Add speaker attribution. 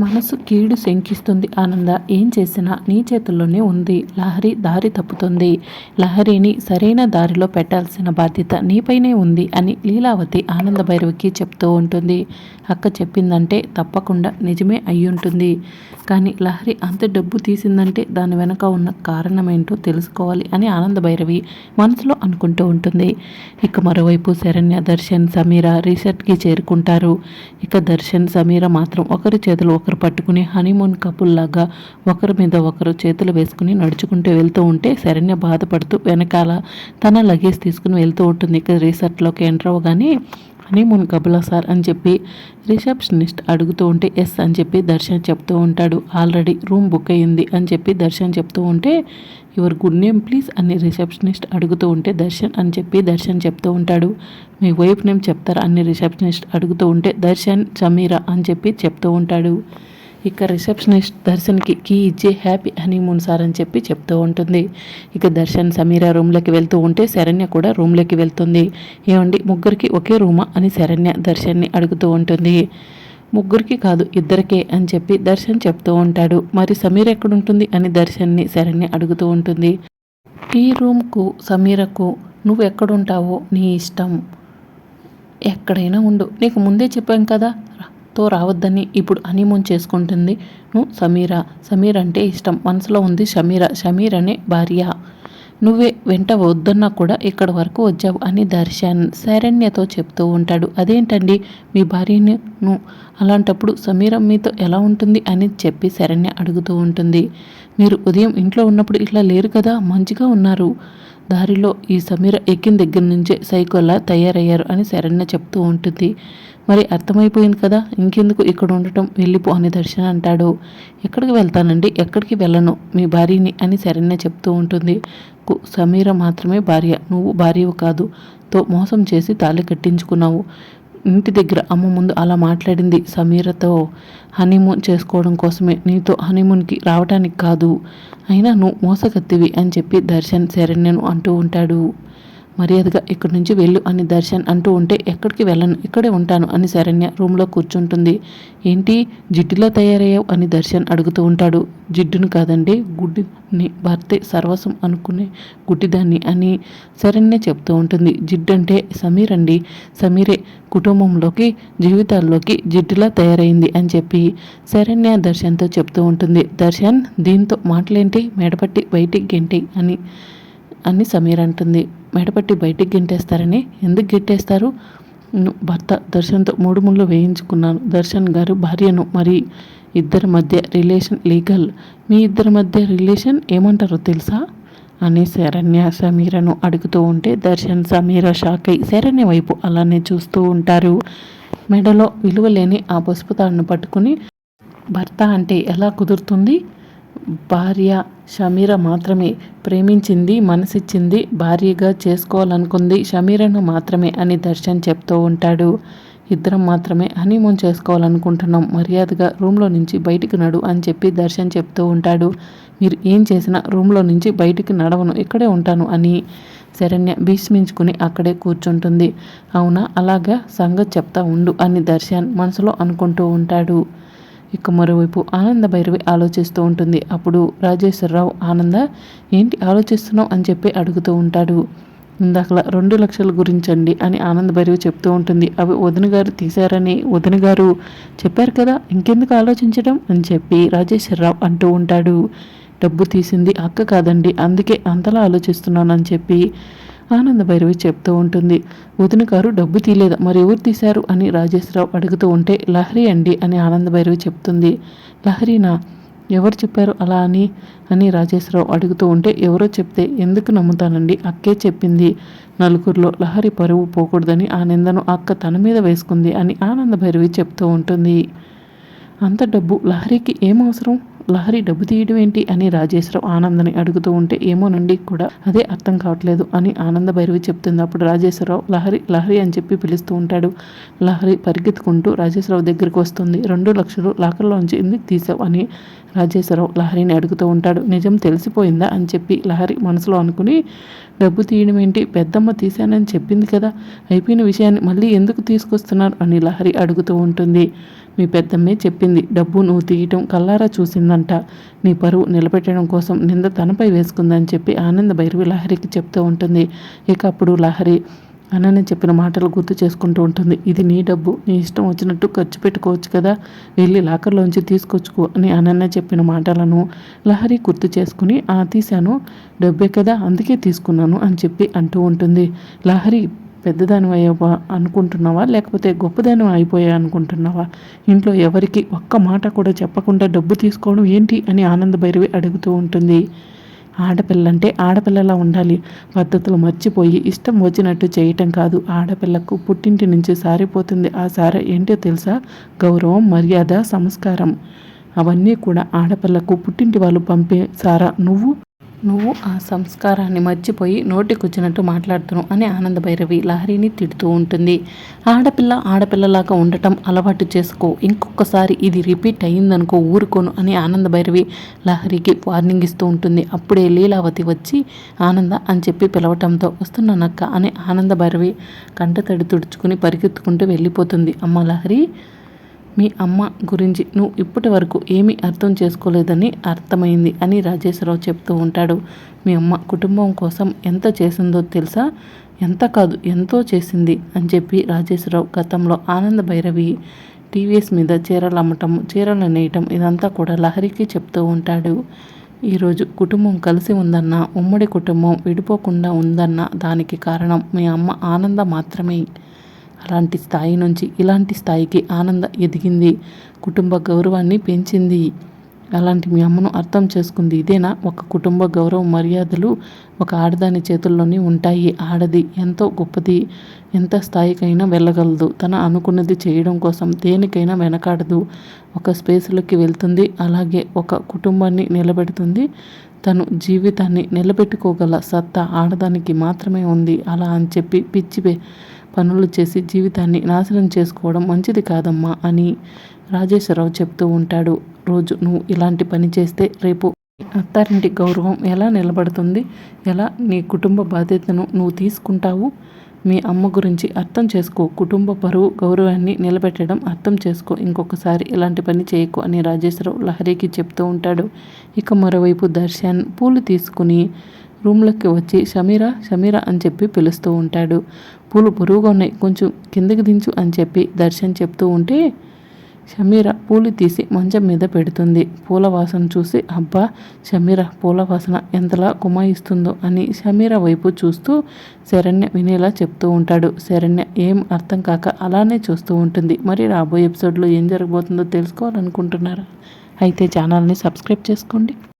Speaker 1: మనసు కీడు శంకిస్తుంది. ఆనంద ఏం చేసినా నీ చేతుల్లోనే ఉంది. లహరి దారి తప్పుతుంది. లహరిని సరైన దారిలో పెట్టాల్సిన బాధ్యత నీపైనే ఉంది అని లీలావతి ఆనంద భైరవికి చెప్తూ ఉంటుంది. అక్క చెప్పిందంటే తప్పకుండా నిజమే అయ్యుంటుంది. కానీ లహరి అంత డబ్బు తీసిందంటే దాని వెనక ఉన్న కారణం ఏంటో తెలుసుకోవాలి అని ఆనంద భైరవి మనసులో అనుకుంటూ ఉంటుంది. ఇక మరోవైపు శరణ్య దర్శన్ సమీర రీసెర్ట్కి చేరుకుంటారు. ఇక దర్శన్ సమీర మాత్రం ఒకరి చేతులు ఒకరు ఒకరు పట్టుకుని హనీమూన్ కపుల్ లాగా ఒకరి మీద ఒకరు చేతులు వేసుకుని నడుచుకుంటూ వెళ్తూ ఉంటే శరణ్య బాధపడుతూ వెనకాల తన లగేజ్ తీసుకుని వెళ్తూ ఉంటుంది. ఇక రీసెర్ట్లోకి ఎంటర్ అవ్వగానే హనీమూన్ కబులా సార్ అని చెప్పి రిసెప్షనిస్ట్ అడుగుతూ ఉంటే ఎస్ అని చెప్పి దర్శన్ చెప్తూ ఉంటాడు. ఆల్రెడీ రూమ్ బుక్ అయ్యింది అని చెప్పి దర్శన్ చెప్తూ ఉంటే యువర్ గుడ్ నేమ్ ప్లీజ్ అని రిసెప్షనిస్ట్ అడుగుతూ ఉంటే దర్శన్ అని చెప్పి దర్శన్ చెప్తూ ఉంటాడు. మీ వైఫ్ నేమ్ చెప్తారా అని రిసెప్షనిస్ట్ అడుగుతూ ఉంటే దర్శన్ సమీరా అని చెప్పి చెప్తూ ఉంటాడు. ఇక రిసెప్షనిస్ట్ దర్శన్కి కీ ఇచ్చే హ్యాపీ హనీమూన్ సార్ అని చెప్పి చెప్తూ ఉంటుంది. ఇక దర్శన్ సమీర రూమ్లోకి వెళ్తూ ఉంటే శరణ్య కూడా రూమ్లోకి వెళ్తుంది. ఏమండి ముగ్గురికి ఒకే రూమా అని శరణ్య దర్శన్ని అడుగుతూ ఉంటుంది. ముగ్గురికి కాదు ఇద్దరికే అని చెప్పి దర్శన్ చెప్తూ ఉంటాడు. మరి సమీర్ ఎక్కడుంటుంది అని దర్శన్ని శరణ్య అడుగుతూ ఉంటుంది. ఈ రూమ్కు సమీరకు నువ్వు ఎక్కడుంటావో నీ ఇష్టం. ఎక్కడైనా ఉండు. నీకు ముందే చెప్పాం కదా. తో రావద్దని ఇప్పుడు హనీమూన్ చేసుకుంటుంది. నువ్వు సమీర సమీర్ అంటే ఇష్టం. మనసులో ఉంది షమీర షమీర్ అనే భార్య. నువ్వే వెంట వద్దన్నా కూడా ఇక్కడ వరకు వచ్చావు అని దర్శన్ శరణ్యతో చెప్తూ ఉంటాడు. అదేంటండి? మీ భార్యను అలాంటప్పుడు సమీర మీతో ఎలా ఉంటుంది అని చెప్పి శరణ్య అడుగుతూ ఉంటుంది. మీరు ఉదయం ఇంట్లో ఉన్నప్పుడు ఇట్లా లేరు కదా మంచిగా ఉన్నారు. దారిలో ఈ సమీర ఎక్కిన దగ్గర నుంచే సైకోలా తయారయ్యారు అని శరణ్య చెప్తూ ఉంటుంది. మరి అర్థమైపోయింది కదా ఇంకెందుకు ఇక్కడ ఉండటం వెళ్ళిపో అని దర్శన అంటాడు. ఎక్కడికి వెళ్తానండి? ఎక్కడికి వెళ్ళను? మీ భార్యని అని శరణ్య చెప్తూ ఉంటుంది. సమీర మాత్రమే భార్య నువ్వు భార్యవు కాదు. తో మోసం చేసి తాళి కట్టించుకున్నావు. ఇంటి దగ్గర అమ్మ ముందు అలా మాట్లాడింది సమీరతో. హనీమూన్ చేసుకోవడం కోసమే. నీతో హనీమూన్కి రావడానికి కాదు. అయినా నువ్వు మోసగత్తివి అని చెప్పి దర్శన్ శరణ్యను అంటూ ఉంటాడు. మర్యాదగా ఇక్కడి నుంచి వెళ్ళు అని దర్శన్ అంటూ ఉంటే ఎక్కడికి వెళ్ళను? ఇక్కడే ఉంటాను అని శరణ్య రూమ్లో కూర్చుంటుంది. ఏంటి? జిడ్డులో తయారయ్యావు? అని దర్శన్ అడుగుతూ ఉంటాడు. జిడ్డును కాదండి గుడ్డిని భర్తే సర్వసం అనుకునే గుడ్డిదాన్ని అని శరణ్య చెప్తూ ఉంటుంది. జిడ్డు అంటే సమీర్ అండి. సమీరే కుటుంబంలోకి జీవితాల్లోకి జిడ్డులా తయారైంది అని చెప్పి శరణ్య దర్శన్తో చెప్తూ ఉంటుంది. దర్శన్ దీంతో మాటలేంటి? మెడపట్టి బయటికి గెంటి అని అని సమీర్ అంటుంది. మెడపట్టి బయటికి గెంటేస్తారని? ఎందుకు గెట్టేస్తారు భర్త దర్శన్తో మూడు ముళ్ళు వేయించుకున్నాను. దర్శన్ గారు భార్యను మరి ఇద్దరి మధ్య రిలేషన్ లీగల్. మీ ఇద్దరి మధ్య రిలేషన్ ఏమంటారో తెలుసా? అని శరణ్య సమీరను అడుగుతూ ఉంటే దర్శన్ సమీర షాక్ అయి శరణ్య వైపు అలానే చూస్తూ ఉంటారు. మెడలో విలువలేని ఆ పసుపు తాడును పట్టుకుని భర్త అంటే ఎలా కుదురుతుంది? భార్య షమీర మాత్రమే ప్రేమించింది మనసిచ్చింది భార్యగా చేసుకోవాలనుకుంది షమీరను మాత్రమే అని దర్శన్ చెప్తూ ఉంటాడు. ఇద్దరం మాత్రమే హనీమూన్ చేసుకోవాలనుకుంటున్నాం మర్యాదగా రూమ్లో నుంచి బయటికి నడు అని చెప్పి దర్శన్ చెప్తూ ఉంటాడు. మీరు ఏం చేసినా రూమ్లో నుంచి బయటికి నడవను ఇక్కడే ఉంటాను అని శరణ్య భీష్మించుకుని అక్కడే కూర్చుంటుంది. అవునా? అలాగా సంగతి చెప్తా ఉండు అని దర్శన్ మనసులో అనుకుంటూ ఉంటాడు. ఇక మరోవైపు ఆనంద భైరవి ఆలోచిస్తూ ఉంటుంది. అప్పుడు రాజేశ్వరరావు ఆనంద ఏంటి ఆలోచిస్తున్నావు? అని చెప్పి అడుగుతూ ఉంటాడు. ఇందాకలా రెండు లక్షల గురించండి అని ఆనంద భైరవి చెప్తూ ఉంటుంది. అవి వదిన గారు తీశారని వదిన గారు చెప్పారు కదా ఇంకెందుకు ఆలోచించడం? అని చెప్పి రాజేశ్వరరావు అంటూ ఉంటాడు. డబ్బు తీసింది అక్క కాదండి అందుకే అంతలా ఆలోచిస్తున్నాను అని చెప్పి ఆనంద భైరవి చెప్తూ ఉంటుంది వదిన గారు డబ్బు తీయలేదు మరి ఎవరు తీశారు? అని రాజేశ్వరరావు అడుగుతూ ఉంటే లహరి అండి అని ఆనంద భైరవి చెప్తుంది. లహరినా ఎవరు చెప్పారు అలా అని? అని రాజేశ్వరరావు అడుగుతూ ఉంటే ఎవరో చెప్తే ఎందుకు నమ్ముతానండి? అక్కే చెప్పింది నలుగురిలో లహరి పరువు పోకూడదని ఆ నిందను అక్క తన మీద వేసుకుంది అని ఆనంద భైరవి చెప్తూ ఉంటుంది. అంత డబ్బు లహరికి ఏం అవసరం? లహరి డబ్బు తీయడం ఏంటి అని రాజేశ్వరరావు ఆనందని అడుగుతూ ఉంటే ఏమోనండి కూడా అదే అర్థం కావట్లేదు అని ఆనంద భైరవి చెప్తుంది. అప్పుడు రాజేశ్వరరావు లహరి లహరి అని చెప్పి పిలుస్తూ ఉంటాడు. లహరి పరిగెత్తుకుంటూ రాజేశ్వరరావు దగ్గరికి వస్తుంది. రెండు లక్షలు లాకర్లోంచి ఎందుకు తీసావు అని రాజేశ్వరరావు లహరిని అడుగుతూ ఉంటాడు నిజం తెలిసిపోయిందా? అని చెప్పి లహరి మనసులో అనుకుని డబ్బు తీయడం ఏంటి? పెద్దమ్మ తీశానని చెప్పింది కదా అయిపోయిన విషయాన్ని మళ్ళీ ఎందుకు తీసుకొస్తున్నారు? అని లహరి అడుగుతూ ఉంటుంది. మీ పెద్దమ్మే చెప్పింది డబ్బు నువ్వు తీయటం కల్లారా చూసిందంట. నీ పరువు నిలబెట్టడం కోసం నింద తనపై వేసుకుందని చెప్పి ఆనంద భైరవి లహరికి చెప్తూ ఉంటుంది. ఇక అప్పుడు లహరి అనని చెప్పిన మాటలు గుర్తు చేసుకుంటూ ఉంటుంది. ఇది నీ డబ్బు. నీ ఇష్టం వచ్చినట్టు ఖర్చు పెట్టుకోవచ్చు కదా. వెళ్ళి లాకర్లోంచి తీసుకొచ్చుకో అని అనన్న చెప్పిన మాటలను లహరి గుర్తు చేసుకుని ఆ తీశాను. డబ్బే కదా అందుకే తీసుకున్నాను అని చెప్పి అంటూ ఉంటుంది. లహరి పెద్దదాని అయ్యావా అనుకుంటున్నావా? లేకపోతే గొప్పదాని అయిపోయా అనుకుంటున్నావా? ఇంట్లో ఎవరికి ఒక్క మాట కూడా చెప్పకుండా డబ్బు తీసుకోవడం ఏంటి? అని ఆనంద భైరవి అడుగుతూ ఉంటుంది. ఆడపిల్లంటే ఆడపిల్లలా ఉండాలి. పద్ధతులు మర్చిపోయి ఇష్టం వచ్చినట్టు చేయటం కాదు. ఆడపిల్లకు పుట్టింటి నుంచి సారిపోతుంది. ఆ సార ఏంటో తెలుసా? గౌరవం మర్యాద సంస్కారం. అవన్నీ కూడా ఆడపిల్లకు పుట్టింటి వాళ్ళు పంపే సారా. నువ్వు నువ్వు ఆ సంస్కారాన్ని మర్చిపోయి నోటికొచ్చినట్టు మాట్లాడుతున్నావు అని ఆనంద భైరవి లహరిని తిడుతూ ఉంటుంది. ఆడపిల్ల ఆడపిల్లలాగా ఉండటం అలవాటు చేసుకో. ఇంకొకసారి ఇది రిపీట్ అయ్యిందనుకో ఊరుకోను అని ఆనంద భైరవి లహరికి వార్నింగ్ ఇస్తూ ఉంటుంది. అప్పుడే లీలావతి వచ్చి ఆనంద అని చెప్పి పిలవటంతో వస్తున్నానక్క అని ఆనంద భైరవి కంటతడి తుడుచుకుని పరిగెత్తుకుంటూ వెళ్ళిపోతుంది. అమ్మ లహరి మీ అమ్మ గురించి నువ్వు ఇప్పటి వరకు ఏమీ అర్థం చేసుకోలేదని అర్థమైంది అని రాజేశ్వరరావు చెప్తూ ఉంటాడు. మీ అమ్మ కుటుంబం కోసం ఎంత చేసిందో తెలుసా? ఎంత కాదు ఎంతో చేసింది అని చెప్పి రాజేశ్వరరావు గతంలో ఆనంద భైరవి టీవీఎస్ మీద చీరలు అమ్మటం చీరలు నేయటం ఇదంతా కూడా లహరికి చెప్తూ ఉంటాడు. ఈరోజు కుటుంబం కలిసి ఉందన్న ఉమ్మడి కుటుంబం విడిపోకుండా ఉందన్న దానికి కారణం మీ అమ్మ ఆనంద మాత్రమే. అలాంటి స్థాయి నుంచి ఇలాంటి స్థాయికి ఆనంద ఎదిగింది. కుటుంబ గౌరవాన్ని పెంచింది. అలాంటి మీ అమ్మను అర్థం చేసుకుంది. ఇదేనా? ఒక కుటుంబ గౌరవ మర్యాదలు ఒక ఆడదాని చేతుల్లోనే ఉంటాయి. ఆడది ఎంతో గొప్పది. ఎంత స్థాయికైనా వెళ్ళగలదు. తన అనుకున్నది చేయడం కోసం దేనికైనా వెనకాడదు. ఒక స్పేస్లోకి వెళ్తుంది. అలాగే ఒక కుటుంబాన్ని నిలబెడుతుంది. తను జీవితాన్ని నిలబెట్టుకోగల సత్తా ఆడదానికి మాత్రమే ఉంది. అలా అని చెప్పి పిచ్చి పనులు చేసి జీవితాన్ని నాశనం చేసుకోవడం మంచిది కాదమ్మా అని రాజేశ్వరరావు చెప్తూ ఉంటాడు. రోజు నువ్వు ఇలాంటి పని చేస్తే రేపు అత్తారింటి గౌరవం ఎలా నిలబడుతుంది? ఎలా నీ కుటుంబ బాధ్యతను నువ్వు తీసుకుంటావు? మీ అమ్మ గురించి అర్థం చేసుకో. కుటుంబ పరువు గౌరవాన్ని నిలబెట్టడం అర్థం చేసుకో. ఇంకొకసారి ఇలాంటి పని చేయకు అని రాజేశ్వరరావు లహరికి చెప్తూ ఉంటాడు. ఇక మరోవైపు దర్శన్ పూలు తీసుకుని రూమ్లోకి వచ్చి షమీరా షమీరా అని చెప్పి పిలుస్తూ ఉంటాడు. పూలు బరువుగా ఉన్నాయి. కొంచెం కిందకి దించు అని చెప్పి దర్శన్ చెప్తూ ఉంటే షమీర పూలు తీసి మంచం మీద పెడుతుంది. పూల వాసన చూసి అబ్బా షమీర పూల వాసన ఎంతలా కుమాయిస్తుందో అని షమీర వైపు చూస్తూ శరణ్య వినేలా చెప్తూ ఉంటాడు. శరణ్య ఏం అర్థం కాక అలానే చూస్తూ ఉంటుంది. మరి రాబోయే ఎపిసోడ్లో ఏం జరగబోతుందో తెలుసుకోవాలనుకుంటున్నారా? అయితే ఛానల్ని సబ్స్క్రైబ్ చేసుకోండి.